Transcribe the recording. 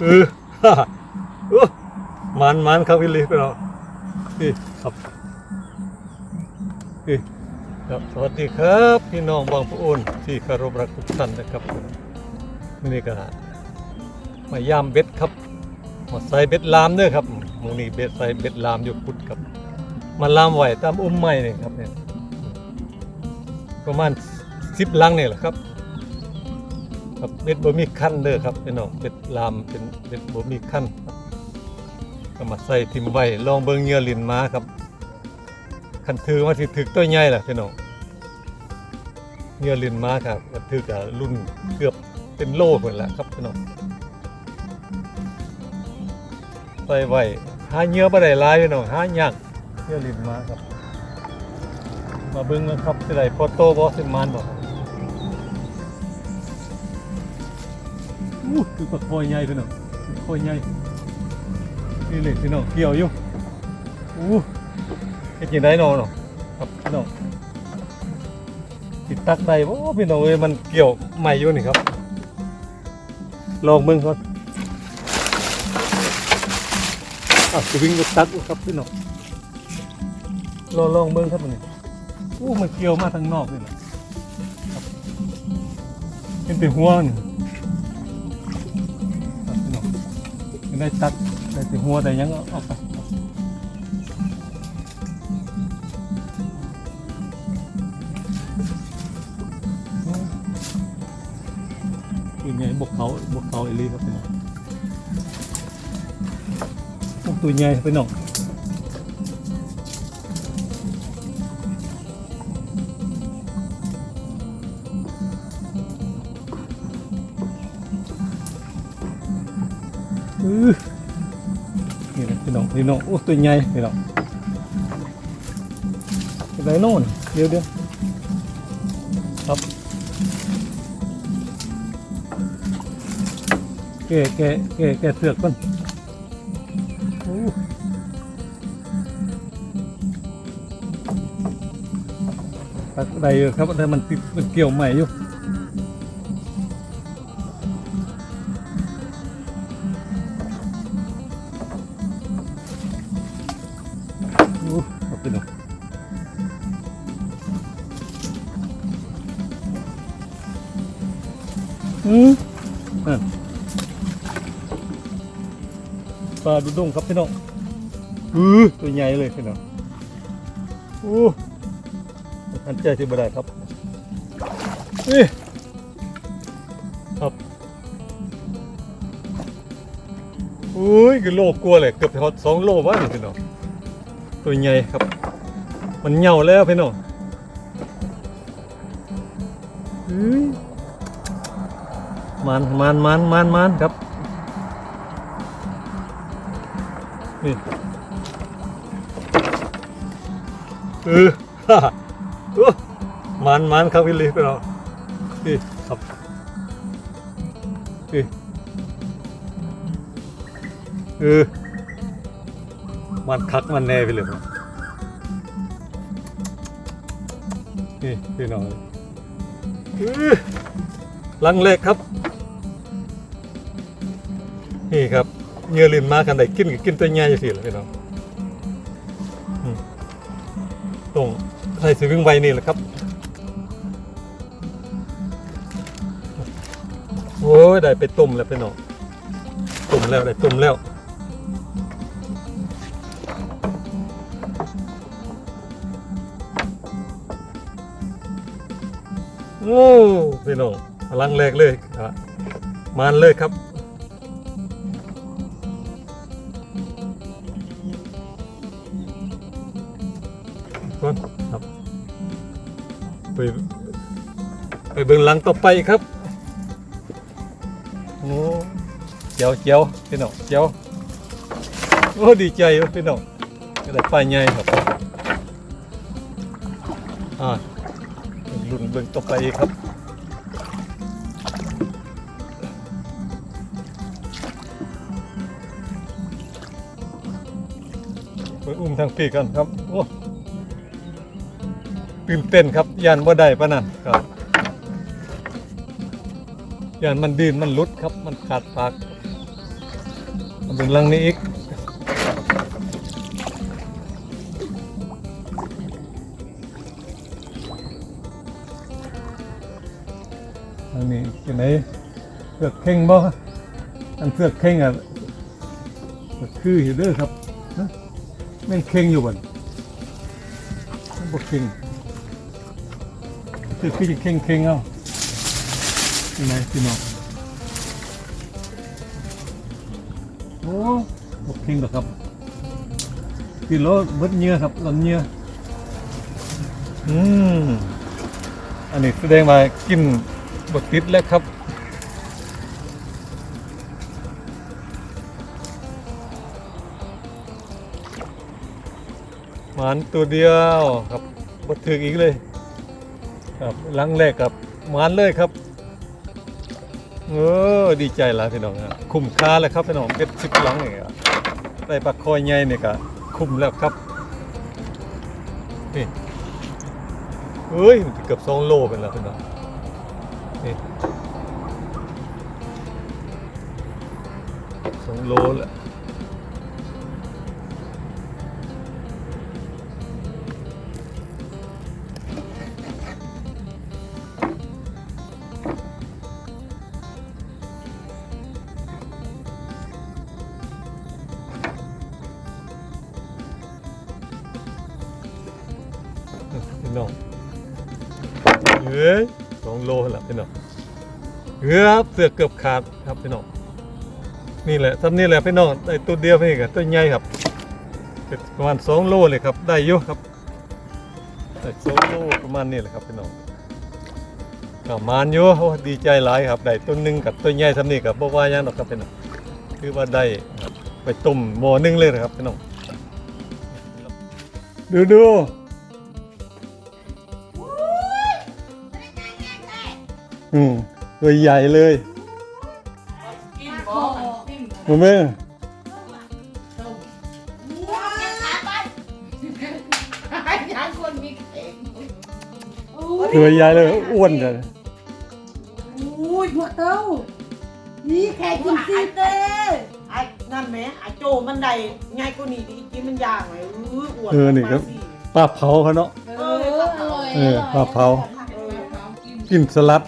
เออมันมันครับพี่ลีพี่น้องนี่ครับนี่ครับสวัสดีครับ พี่น้องบางปะโอนที่คารพรักทุกท่านนะครับมือนี้ก็มายามเบ็ดครับมาใส่เบ็ดลามเด้อครับหมูนี่เบ็ดใส่เบ็ดลามอยู่พุดครับมาลามไหวตามอุ้มไม้นี่ยครับเนี่ยประมาณสิบลังเนี่ยแหละครับ ครับเบ็ดบ่มีขั้นเด้อครับพี่น้องเบ็ดลามเป็นเบ็ดบ่มีขั้นครับก็มาใส่ทิมไว้ลองเบิ่งเหยื่อลินม้าครับคันถือมาสิถึกตัวใหญ่ล่ะพี่น้องเหยื่อลินม้าครับก็ถือกับรุ่นเกือบเป็นโลพุ่นแหละครับพี่น้องใส่ไว้หาเหยื่อบ่ได้หลายพี่น้องหายากเหยื่อลินม้าครับ มาเบิ่งกันครับสิได้พอโตบ่สิมานบ่ครับ อู้คือปลาคอยใหญ่พี่น้องคอยใหญ่นี่เลยพี่น้องเกี่ยวอยู่อู้เฮ็ดยังได้น้องเนาะครับพี่น้องติดตักได้บ่พี่น้องเอ้ยมันเกี่ยวใหม่อยู่นี่ครับลองเบิ่งก่อนอะจะวิ่งไปตักครับพี่น้องลองลองเบิ่งครับมันนี่อู้มันเกี่ยวมาทางนอกนี่นะครับเป็นแต่หัวนี่ ได้ตัดได้แต่หัวแต่ยังออกไปคือไงบกเขาบกเขาอีลีครับพี่น้องพวกตัวใหญ่พี่น้อง นี่แหละพี่น้องพี่น้องโอ้ตัวใหญ่พี่น้องตัวไหนโน่นเดี๋ยวเดี๋ยวครับแกะแกะแกะแกะเสือกก่อนโอ้ตักได้อยู่ครับแต่มันติดมันเกี่ยวใหม่อยู่ อืมนั่นปลาดุดุงครับพี่น้องอือตัวใหญ่เลยพี่น้องอู้ทันใจที่บ่ได้ครับนี่ครับอุ้ยกิโลกลัวเลยเกือบฮอดสองโลวะนี่พี่น้องตัวใหญ่ครับ มันเหย่าแล้วพี่น้องอือ มันมันมันมันมันครับนี่เออฮ่าโอ้มันมันครับพี่ลีพี่น้องนี่ครับนี่เออมันคักมันแน่ไปเลยครับนี่พี่น้องอื้อ ลังเล็กครับ นี่ครับเหงื่อลินมากันได้กินก็กินตัวใหญ่สิล่ะพี่น้องตรงใส่สวิงไวนี่แหละครับ โอ้ยได้ไปต้มแล้วพี่น้องต้มแล้วได้ต้มแล้วโอ้พี่น้อง ลังแรกเลยมานเลยครับก่อนครับไปไปเบิ่งหลังต่อไปครับโอ้เจียวเจียวพี่น้องเจียวโอ้ดีใจพี่น้องก็ได้ปลาใหญ่ครับอ่ารุ่นเบิ่งต่อไปครับ อุ้มทางปีกกันครับโอ้ตื่นเต้นครับยานบ่ได้ปะนั่นครับยานมันดินมันลุดครับ มันขาดปากมาเป็นลังนี้อีกอันนี้ที่ไหนเผือกเข่งบ่อันเผือกเข่งอะคืออยู่เด้อครับ แม่งเข่งอยู่บ่นมันบ่เข่งคือคือจะเข่งเข่งเอาที่ไหนพี่น้องโอ้บ่เข่งหรอกครับกิโลเบิดเหงื่อครับหล่นเหงื่ออืมอันนี้แสดงว่ากินบดติดแล้วครับ หมานตัวเดียวครับบดถึงอีกเลย ครับลังแรกครับหมานเลยครับเออดีใจลายพี่น้องครับคุ้มค่าแล้วครับพี่น้องเป็ดสิบหลังนี่ครับได้ปลาคอยใหญ่นี่ก็คุ้มแล้วครับนี่เอ้ยมันเกือบสองโลเป็นแล้วพี่น้องนี่สองโลแล้ว น้องเฮ้ยสองโลแล้วพี่น้องเกือบเสือกเกือบขาดครับพี่น้องนี่แหละทำนี่แหละพี่น้องได้ตัวเดียวพี่กับตัวใหญ่ครับเป็นประมาณสองโลเลยครับ ได้อยู่ครับได้สองโลประมาณนี้แหละครับพี่น้องก็มานอยู่โอ้ดีใจหลายครับได้ตัวหนึ่งกับตัวใหญ่ทำนี่กับบ่ว่ายังหรอกครับพี่น้องคือว่าได้ไปต้มหม้อหนึงเลยนะครับพี่น้องดูดู อืมตัวใหญ่เลยกินบ่กินมึงแม่ว้าวไปยังคนมีเข่งตัวใหญ่เลยอ้วนจังอุ้ยหัวเต้านี่แค่กินซีเต้ไอ้นั่นไหมไอ้โจมันได้ง่ายกว่านี้ดิกินมันยากไหมอื้ออ้วนเออนี่ครับปลาเผาเขาเนาะเอออร่อยเออปลาเผาเออกินสลัด